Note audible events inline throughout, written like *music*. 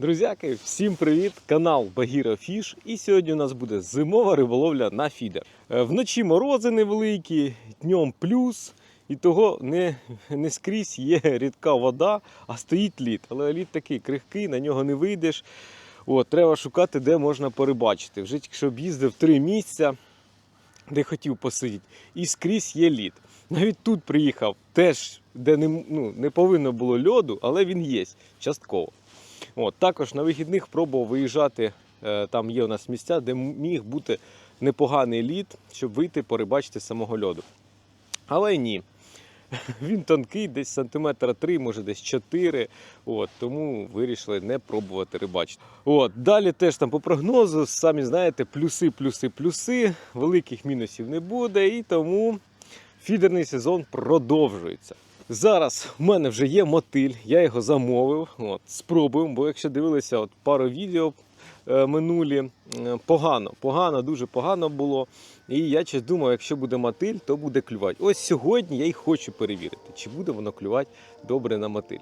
Друзяки, всім привіт! Канал Багіра Фіш. І сьогодні у нас буде зимова риболовля на фідер. Е, Вночі морози невеликі, днем плюс. І того не, не скрізь є рідка вода, а стоїть лід. Але лід такий крихкий, на нього не вийдеш. От, треба шукати, де можна порибачити. Вже тільки що об'їздив три місця, де хотів посидіти, і скрізь є лід. Навіть тут приїхав, теж, де не, ну, не повинно було льоду, але він є частково. От, також на вихідних пробував виїжджати. е, Там є у нас місця, де міг бути непоганий лід, щоб вийти порибачити самого льоду. Але ні. *laughs* Він тонкий, десь сантиметра 3, може десь 4. От, тому вирішили не пробувати рибачити. От, далі теж там по прогнозу, самі знаєте, плюси, плюси, плюси. Великих мінусів не буде, і тому фідерний сезон продовжується. Зараз в мене вже є мотиль, я його замовив. От, спробуємо, бо якщо дивилися от пару відео е, минулі, е, погано, погано, дуже погано було. І я щось думав, якщо буде мотиль, то буде клювати. Ось сьогодні я й хочу перевірити, чи буде воно клювати добре на мотиль.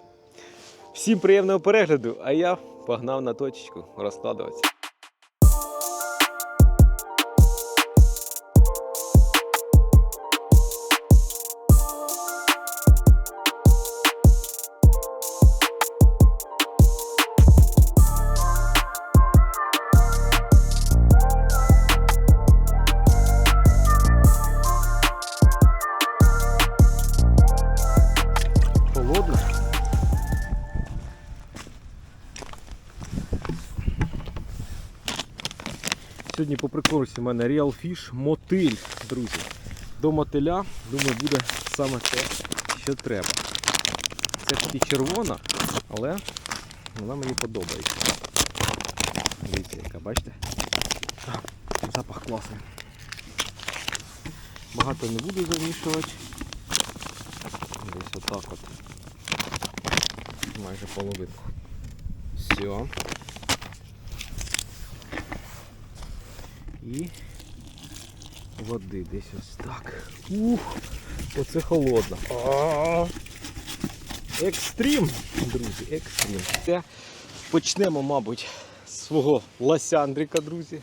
Всім приємного перегляду, а я погнав на точечку розкладуватися. Сьогодні по прикурсі в мене Real Fish мотиль, друзі. До мотиля, думаю, буде саме те, що треба. Це і червона, але вона мені подобається. Дивіться, яка, бачите? Запах класний. Багато не буду замішувати. Десь отак от. Майже половинку. Все. І води десь ось так. Ух, оце холодно. Екстрім, друзі, екстрім. Це почнемо, мабуть, з свого ласяндрика, друзі.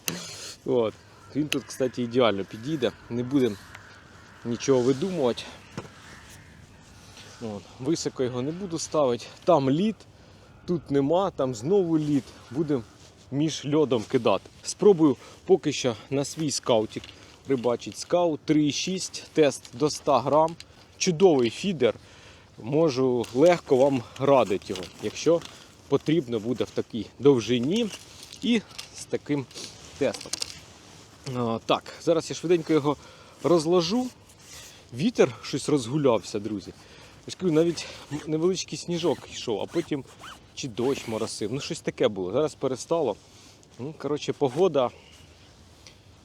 *laughs* От. Він тут, кстати, ідеально підійде. Не будемо нічого видумувати. От. Високо його не буду ставити. Там лід, тут нема, там знову лід. Будемо між льодом кидати. Спробую поки що на свій скаутик рибачить скаут 3,6, тест до 100 грам. Чудовий фідер. Можу легко вам радити його, якщо потрібно буде в такій довжині і з таким тестом. Так, зараз я швиденько його розложу. Вітер щось розгулявся, друзі. Я ж кажу, навіть невеличкий сніжок йшов, а потім чи дощ моросив. Ну, щось таке було. Зараз перестало. Ну, коротше, погода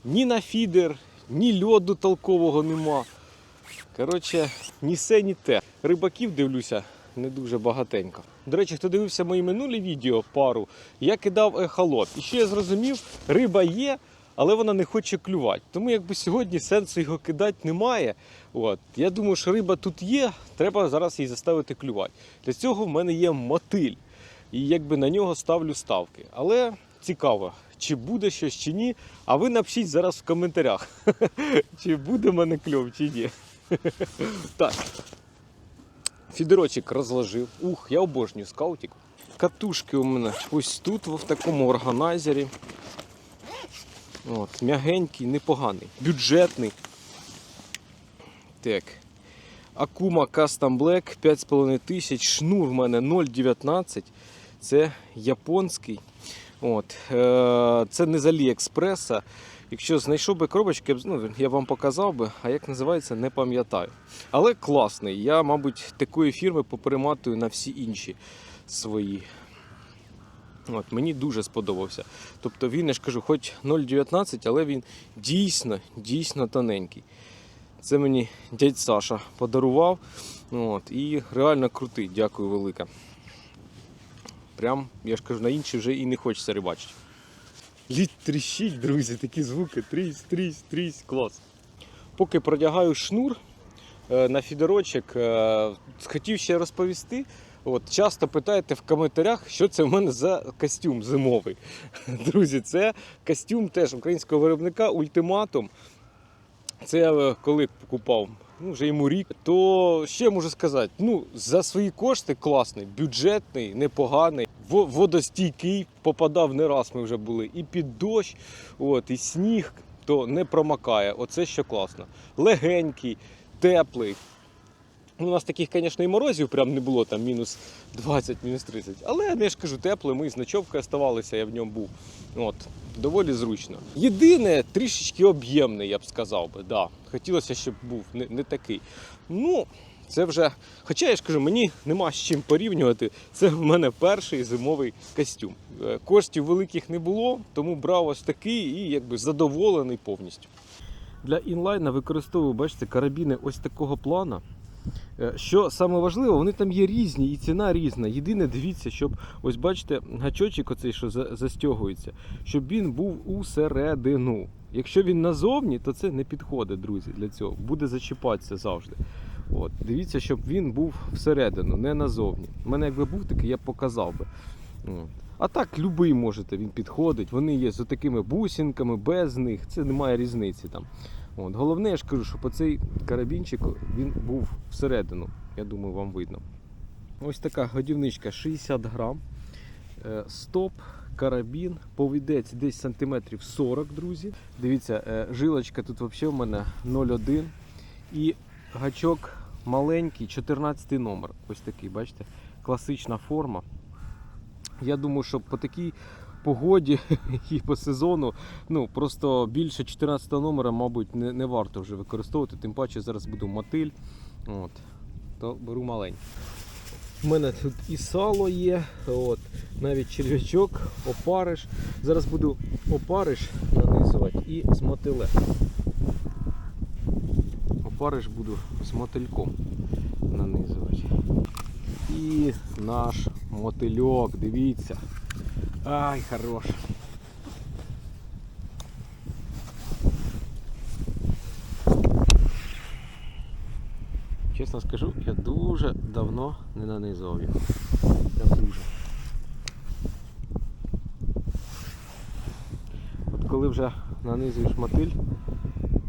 ні на фідер, ні льоду толкового нема. Коротше, ні се, ні те. Рибаків дивлюся не дуже багатенько. До речі, хто дивився мої минулі відео пару, я кидав ехолот. І що я зрозумів, риба є, але вона не хоче клювати. Тому якби сьогодні сенсу його кидати немає. От. Я думаю, що риба тут є, треба зараз її заставити клювати. Для цього в мене є мотиль. І якби на нього ставлю ставки. Але цікаво, чи буде щось чи ні. А ви напишіть зараз в коментарях, *laughs* чи буде в мене кльов, чи ні. *laughs* Так. Фідерочок розложив. Ух, я обожнюю скаутик. Катушки у мене ось тут, в такому органайзері. От, м'ягенький, непоганий, бюджетний. Так. Акума Custom Black 5,5 тисяч. Шнур в мене 0,19. Це японський. От. Е, Це не з Аліекспреса. Якщо знайшов би коробочки, ну, я вам показав би, а як називається, не пам'ятаю. Але класний. Я, мабуть, такої фірми поперематую на всі інші свої. От, мені дуже сподобався. Тобто він, я ж кажу, хоч 0,19, але він дійсно, дійсно тоненький. Це мені дядь Саша подарував. От, і реально крутий, дякую велике. Прям, я ж кажу, на інші вже і не хочеться рибачити. Лід тріщить, друзі, такі звуки. Трісь, трісь, трісь, клас. Поки продягаю шнур е, на фідерочок, е, хотів ще розповісти. От, часто питаєте в коментарях, що це в мене за костюм зимовий. *laughs* Друзі, це костюм теж українського виробника ультиматум. Це я е, коли купав, ну вже йому рік. То ще можу сказати, ну за свої кошти класний, бюджетний, непоганий, водостійкий, попадав не раз. Ми вже були і під дощ, от, і сніг, то не промакає. Оце ще класно. Легенький, теплий. Ну, У нас таких, звісно, і морозів прям не було, там мінус 20, мінус 30. Але я ж кажу, теплий, ми з ночовкою оставалися, я в ньому був. От, доволі зручно. Єдине, трішечки об'ємний, я б сказав би. Да. Хотілося, щоб був не, не такий. Ну, це вже. Хоча я ж кажу, мені нема з чим порівнювати. Це в мене перший зимовий костюм. Е, Коштів великих не було, тому брав ось такий і якби задоволений повністю. Для інлайна використовую, бачите, карабіни ось такого плана. Е, Що саме важливо, вони там є різні і ціна різна. Єдине, дивіться, щоб ось бачите, гачочок оцей, що застягується, щоб він був усередину. Якщо він назовні, то це не підходить, друзі, для цього. Буде зачіпатися завжди. От, дивіться, щоб він був всередину, не назовні. У мене якби був такий, я б показав би. От. А так, любий можете, він підходить. Вони є з такими бусинками, без них. Це немає різниці там. От. Головне, я ж кажу, щоб оцей карабінчик він був всередину. Я думаю, вам видно. Ось така годівничка 60 грам. Е, Стоп, карабін, повідець десь сантиметрів 40, друзі. Дивіться, е, жилочка тут взагалі в мене 0,1. І гачок маленький, 14 номер. Ось такий, бачите, класична форма. Я думаю, що по такій погоді *laughs* і по сезону ну просто більше 14 номера, мабуть, не, не варто вже використовувати. Тим паче зараз буду мотиль. От, то беру маленький. У мене тут і сало є, от, навіть черв'ячок, опариш. Зараз буду опариш нанизувати і з мотилем. Опариш буду з мотильком нанизувати. І наш мотильок, дивіться. Ай, хорош. Чесно скажу, я дуже давно не нанизував його. Дуже. От коли вже нанизуєш мотиль,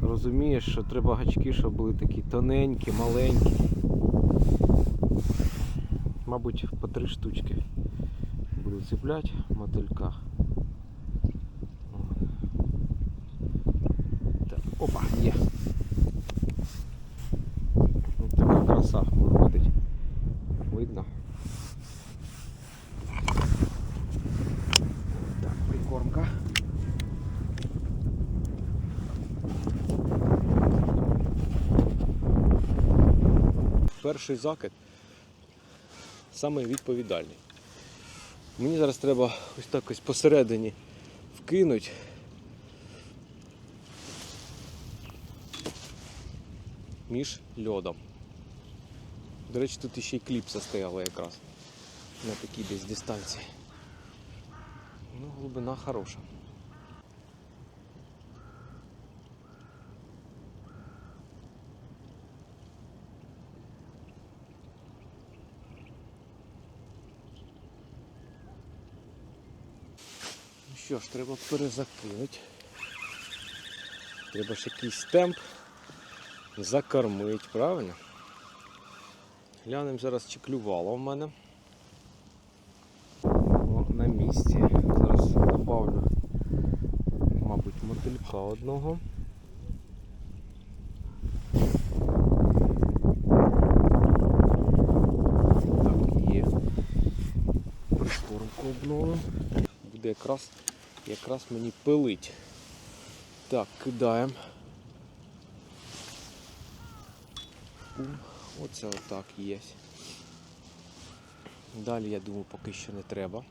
розумієш, що треба гачки, щоб були такі тоненькі, маленькі. Мабуть, по три штучки буду цепляти мотилька. От. Так, опа, є. Ось така краса виходить. Видно. Так, прикормка. Перший закид саме відповідальний. Мені зараз треба ось так ось посередині вкинути. Між льодом. До речі, тут ще й кліпса стояла якраз на такій десь дистанції. Ну, глибина хороша. Що ж, треба перезакинути. Треба ж якийсь темп закормити, правильно? Глянемо зараз, чи клювало в мене. О, на місці. Зараз добавлю, мабуть, мотилька одного. Так, є. Прикормку обновимо. Буде якраз, якраз мені пилить. Так, кидаємо. Оце отак є. Далі, я думаю, поки що не треба.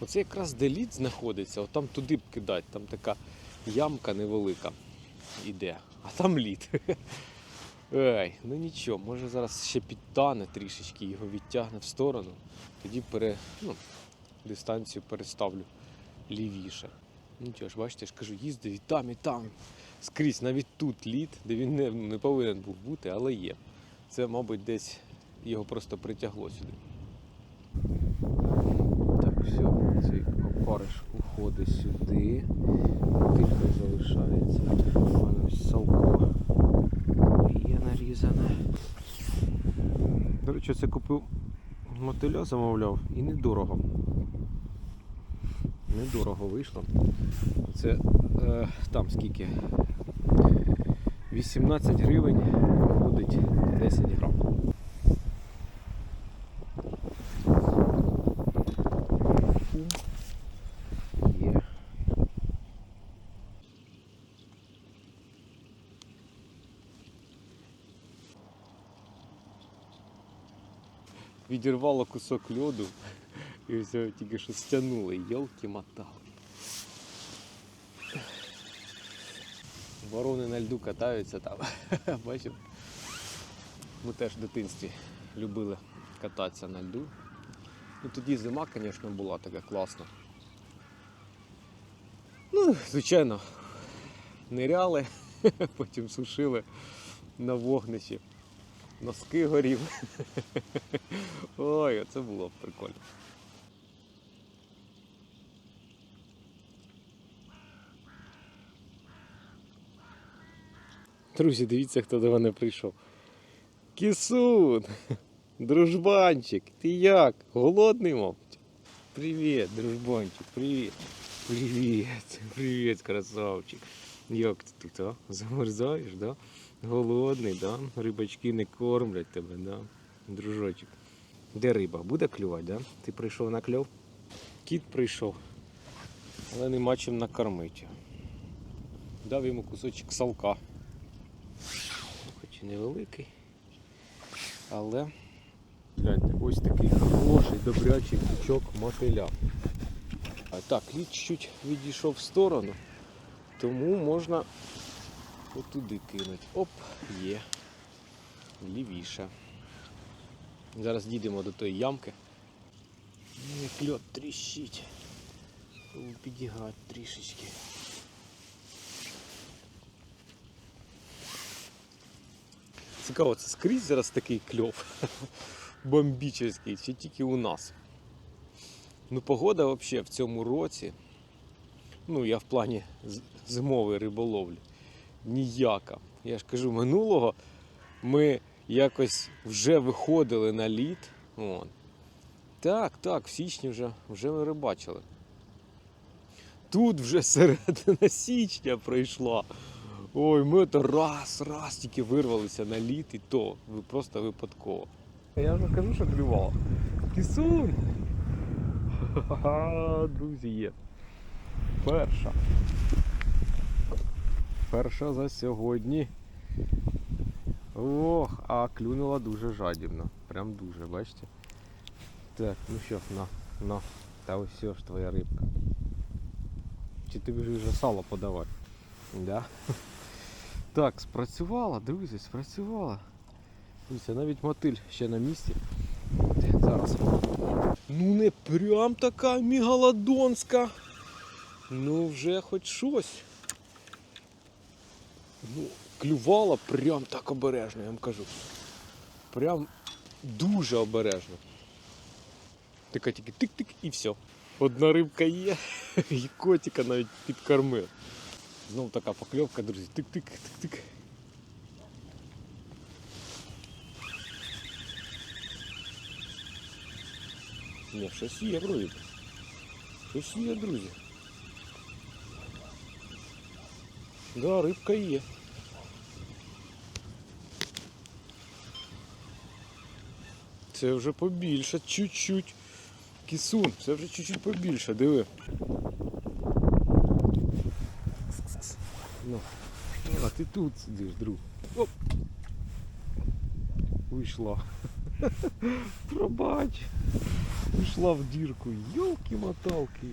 Оце якраз де лід знаходиться, от там туди б кидати, там така ямка невелика іде, а там лід. *laughs* Ей, ну нічого, може зараз ще підтане трішечки, його відтягне в сторону, тоді пере, ну, дистанцію переставлю лівіше. Нічого ж, бачите, я ж кажу, їздив і там, і там. Скрізь, навіть тут лід, де він не, не повинен був бути, але є. Це, мабуть, десь його просто притягло сюди. Так, все, цей опариш уходить сюди. Тихо залишається. Ось салко є нарізане. До речі, це купив мотиля, замовляв і недорого. Недорого вийшло. Це е, там скільки? 18 гривень виходить 10 грам. Є. Відірвало кусок льоду і все тільки що стягнули. Йолки мотали. Ворони на льду катаються там. *laughs* Бачив? Ми теж в дитинстві любили кататися на льду. Ну тоді зима, звісно, була така класна. Ну, звичайно, ниряли, *laughs* потім сушили на вогнищі. Носки горів. *laughs* Ой, це було б прикольно. Друзі, дивіться, хто до мене прийшов. Кісун! Дружбанчик, ти як? Голодний, мабуть? Привіт, дружбанчик, привіт. Привіт, привіт, красавчик. Як ти тут, а? Замерзаєш, да? Голодний, да? Рибачки не кормлять тебе, да? Дружочок. Де риба? Буде клювати, да? Ти прийшов на кльов? Кіт прийшов, але нема чим накормити. Дав йому кусочок салка. Хоч і невеликий. Але гляньте, ось такий хороший, добрячий пучок мотиля. А так, лід чуть відійшов в сторону, тому можна отуди кинути. Оп, є. Лівіше. Зараз дійдемо до тої ямки. Ну, Як льот тріщить. Підігать трішечки. Цікаво, це скрізь зараз такий кльов *laughs* бомбічний, чи тільки у нас. Ну, погода взагалі в цьому році, ну я в плані зимової риболовлі, ніяка. Я ж кажу, минулого ми якось вже виходили на лід. Вон. Так, так, в січні вже, вже ми рибачили. Тут вже середина *laughs* січня пройшла. Ой, ми то раз, раз тільки вирвалися на лід і то просто випадково. Я вже кажу, що клювало. Кисунь! *laughs* Друзі, є. Перша. Перша за сьогодні. Ох, а клюнула дуже жадібно. Прям дуже, бачите? Так, ну що, на, на. Та ось все ж твоя рибка. Чи тобі ж вже сало подавати? Да? *laughs* Так, спрацювала, друзі, спрацювала. Дивіться, навіть мотиль ще на місці. Зараз. Ну не прям така мігалодонська. Ну вже хоч щось. Ну, клювала прям так обережно, я вам кажу. Прям дуже обережно. Така тільки тик-тик і все. Одна рибка є, *laughs* і котика навіть підкормив. Знову така покльовка, друзі. Тик-тик, тик-тик. Ні, щось є, вроді. Щось є, друзі. Да, рибка є. Це вже побільше, чуть-чуть. Кісун, це вже чуть-чуть побільше, диви. Ну, а ти тут сидиш, друг. Оп. Вийшла. *laughs* Пробач. Вийшла в дірку. Йолки-моталки.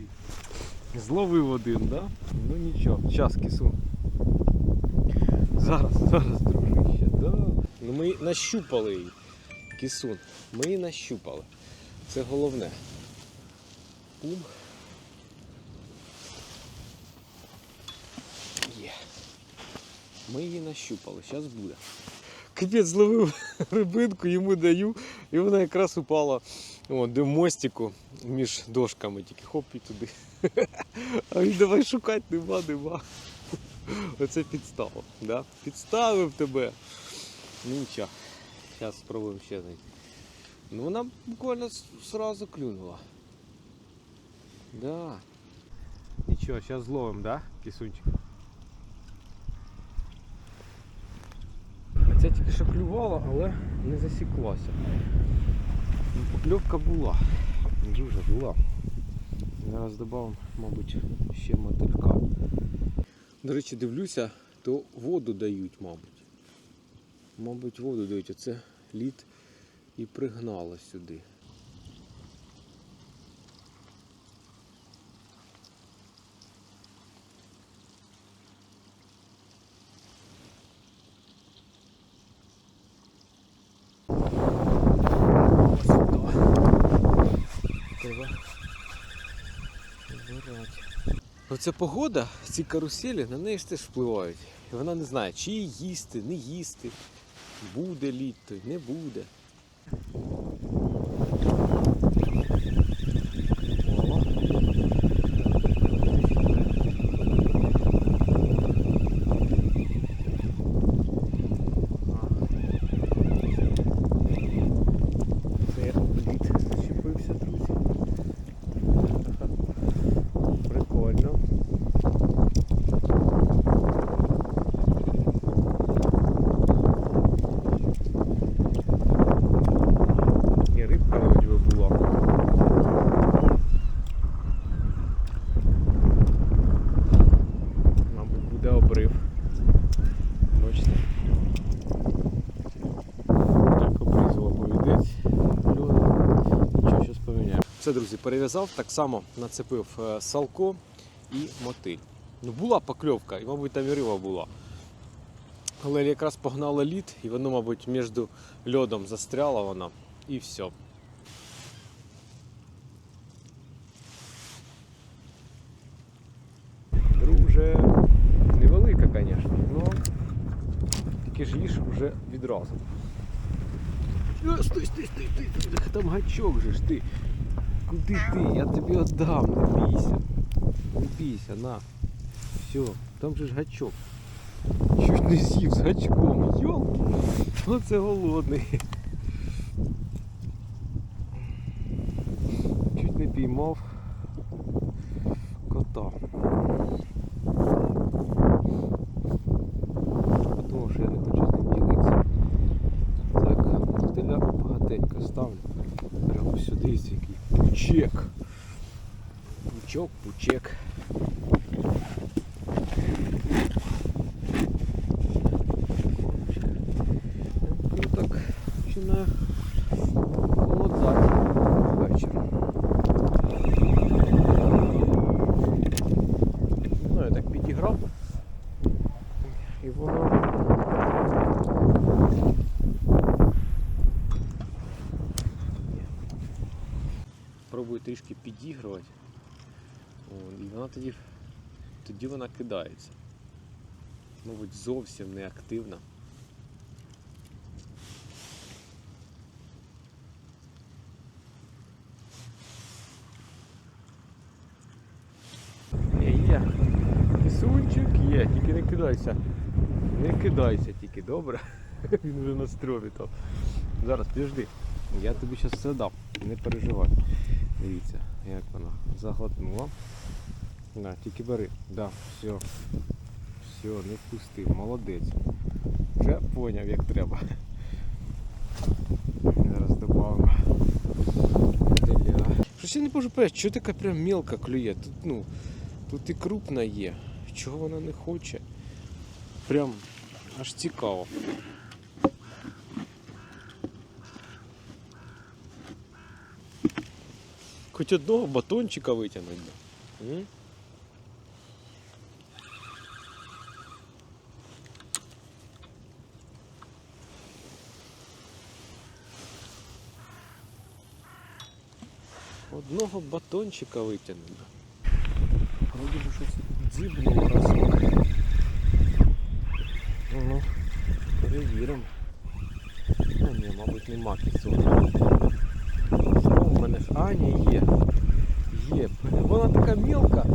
Зловив один, да? Ну нічого, час кисун. Зараз, зараз, дружище, да. Ну ми нащупали її. Кисун. Ми її нащупали. Це головне. Пум. Є. Ми її нащупали, зараз буде. Капець зловив *laughs* рибинку, йому даю, і вона якраз упала о, до мостику між дошками, тільки хоп і туди. *laughs* А він давай шукати, нема, нема. *laughs* Оце підстава. Да? Підставив тебе. Ну нічого. Зараз спробуємо ще знайти. Ну вона буквально сразу клюнула. Да. Нічого, зараз зловимо, да, кисунчик? А тільки що клювала, але не засіклася. Ну, Покльовка була. Дуже була. Зараз додамо, мабуть, ще мотилька. До речі, дивлюся, то воду дають, мабуть. Мабуть, воду дають. Оце лід і пригнало сюди. Ось сюди. Треба вибирати. Оця погода, ці каруселі, на неї ж теж впливають. І вона не знає, чи їсти, не їсти, буде літо, не буде. О. Це лід зачепився, друзі. Прикольно. І рибка вроді би була. Мабуть, буде обрив. Бачите? Так обрізала повідець. Льоду. Нічого, щось поміняємо. Все, друзі, перев'язав, так само нацепив е, салко і мотиль. Ну, була покльовка, і, мабуть, там і риба була. Але якраз погнала лід, і воно, мабуть, між льодом застряла вона, і все. Друже, невелика, звісно, але тільки ж їж вже відразу. Е, стой, стой, стой, стой, там гачок же ж ти. Куди ти? Я тобі віддам, не бійся. Не бійся, на. Все, там же ж гачок. Чуть не з'їв з гачком. Йол. Оце голодний. Чуть не піймав пучек. Пучок, пучек. Ну так починає холодати вечір. Ну, я так підіграв. І воно пробую трішки підігрувати. І вона тоді, тоді вона кидається. Мабуть, зовсім не активна. Є, є. Тільки не кидайся. Не кидайся тільки, добре? *laughs* Він вже на стрьомі там. Зараз підожди. Я тобі зараз все дам. Не переживай. Дивіться, як вона заглотнула. На, тільки бери. Да, все. Все, не впустив. Молодець. Вже поняв, як треба. Зараз додамо. Щось я не можу понять, що така прям мелка клює. Тут, ну, тут і крупна є. Чого вона не хоче? Прям аж цікаво. Хоч одного батончика витягнуть. Одного батончика витягнуть. би. Вроді би щось дзібнуло разок. Ну, перевіримо. мабуть, нема кисони. Мене ж. А, ні, є. Є. Вона така мілка.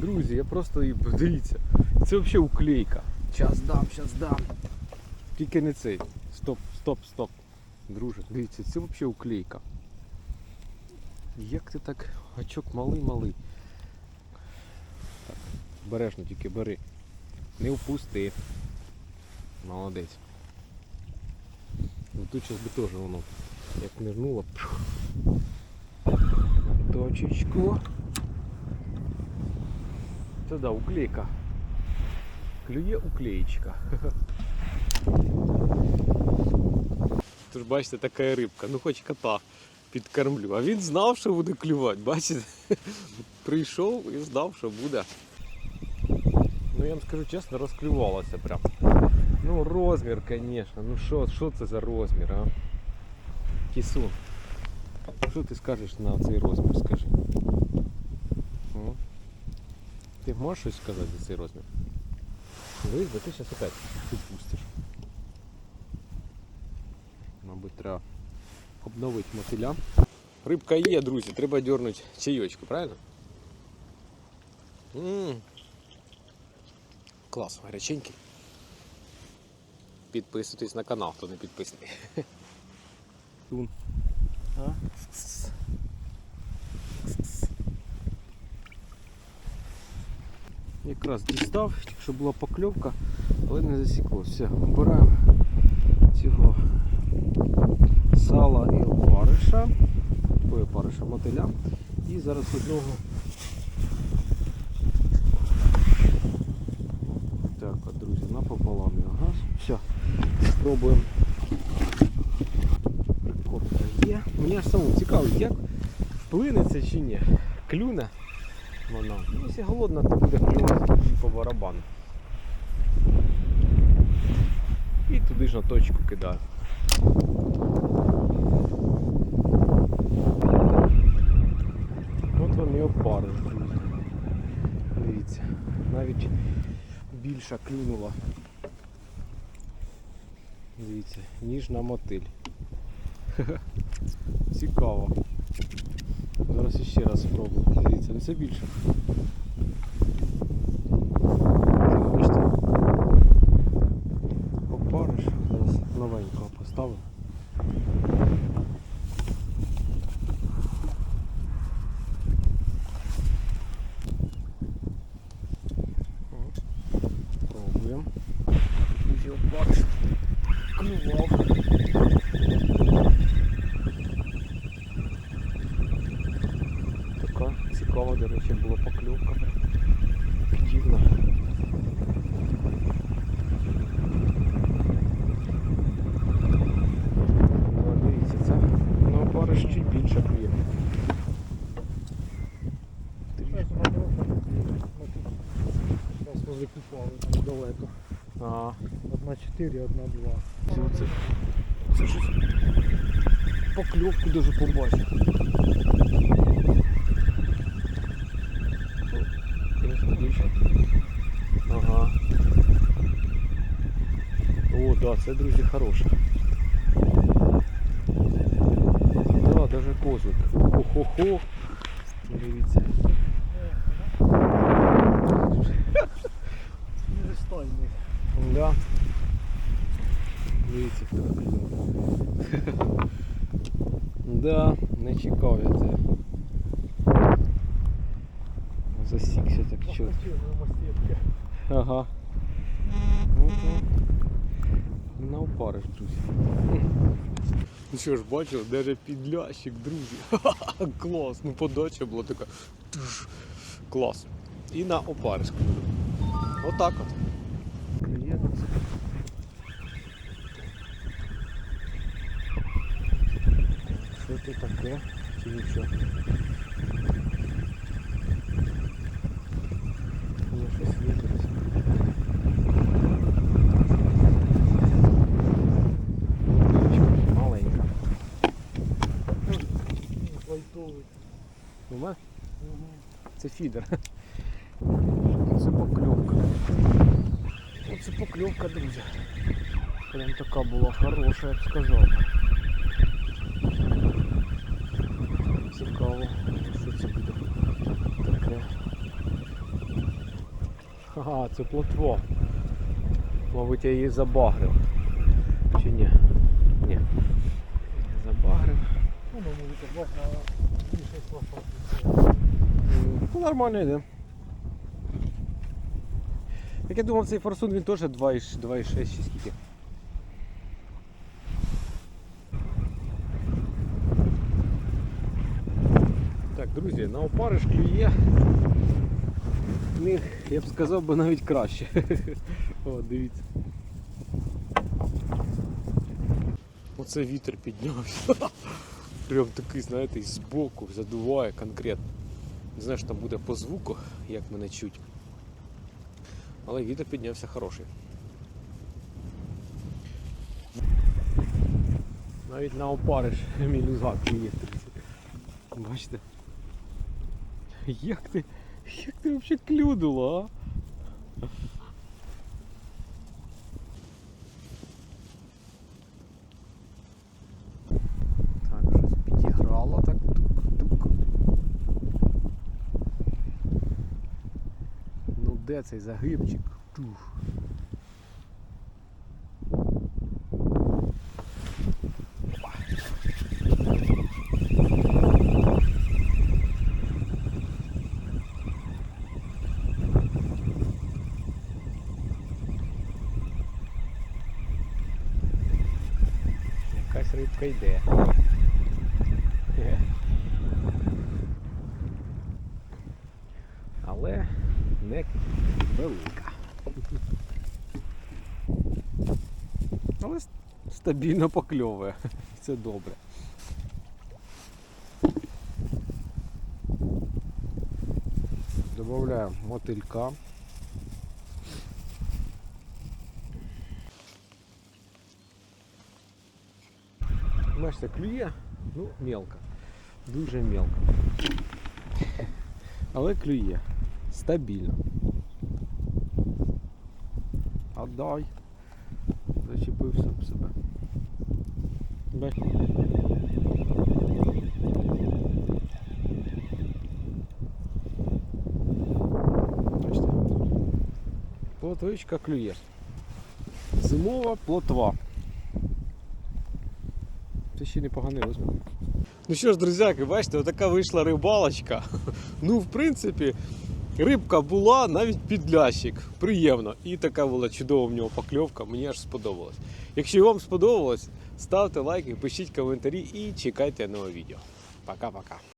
Друзі, я просто її подивіться. Це взагалі уклейка. Щас дам, щас дам. Тільки не цей. Стоп, стоп, стоп. Друже, дивіться, це взагалі уклейка. Як ти так гачок малий-малий. Так, бережно тільки бери. Не впусти. Молодець. Ну тут зараз би теж воно як нирнуло. пф. Точечку. Це да, уклейка. Клює уклеєчка. *laughs* Тож бачите, така рибка, ну хоч кота підкормлю. А він знав, що буде клювати, бачите? *laughs* Прийшов і знав, що буде. Ну я вам скажу чесно, розклювалося прям. Ну розмір, звісно. Ну що, що це за розмір, а? Кісун. Що ти скажеш на цей розмір, скажи? М? Ти можеш щось сказати за цей розмір? Дивись, бо ти зараз опять підпустиш. Мабуть, треба обновити мотиля. Рибка є, друзі, треба дернути чайочку, правильно? м Клас, гаряченький. Підписуйтесь на канал, хто не підписаний. Тун. А? Якраз дістав, щоб була покльовка, але не засікло. Все, обираємо цього сала і опариша. Ой, опариша мотиля. І зараз одного. Так, друзі, напополам його газ. Все, спробуємо. Прикормка є. Мені аж самому цікаво, як вплине це чи ні. Клюне вона. Ну, якщо голодна, то буде клювати по барабану. І туди ж на точку кидаю. От вони опари. Дивіться, навіть більша клюнула. Дивіться, ніж на мотиль. Цікаво. Зараз ще раз спробую. Дивіться, не все більше. 4, одна 2. це, це, це щось покльовку дуже побачив. Конечно, більше. Ага. О, да, це, друзі, хороше. Да, даже козлик. Хо-хо-хо. Дивіться. Не стойний. Да. Дивіться, хто так. Да, не чекав я це. Засікся так чітко. Ага. Ну, на опариш, друзі. Ну що ж, бачив, навіть підлящик, друзі. *laughs* Клас, ну подача була така. Клас. І на опариш. Отак от. Таке? Чи нічого? Маленька. Лайтовий. Нема? Це фідер. Це покльовка. Оце покльовка, друзі. Прям така була хороша, я б сказав. Це плотво. Мабуть, я її забагрив. Чи ні? Ні. Забагрив. Ну, ну. Ну, нормально йде. Так я думав, цей форсун він теж 2,6 чи скільки. Так, друзі, на опариш клює. Них, я б сказав би навіть краще. О, дивіться. Оце вітер піднявся. Прям такий, знаєте, з боку задуває конкретно. Не знаю, що там буде по звуку, як мене чуть. Але вітер піднявся хороший. Навіть на опариш мілюзга клює. Бачите? Як ти, як ти взагалі клюнула, а? Ну де цей загибчик? Тух. Якась рибка йде. Хе. Але не велика. Але с- стабільно покльовує. *laughs* Це добре. Добавляємо мотилька. Бачите, клює, ну, мелко. Дуже мелко. Але клює. Стабільно. А дай. Зачепився в себе. Плотвичка клює. Зимова плотва. Це ще непоганий розмір. Ну що ж, друзяки, бачите, отака вийшла рибалочка. *laughs* Ну, в принципі, рибка була навіть під лящик. Приємно. І така була чудова в нього покльовка, мені аж сподобалось. Якщо вам сподобалось, ставте лайки, пишіть коментарі і чекайте нове відео. Пока-пока.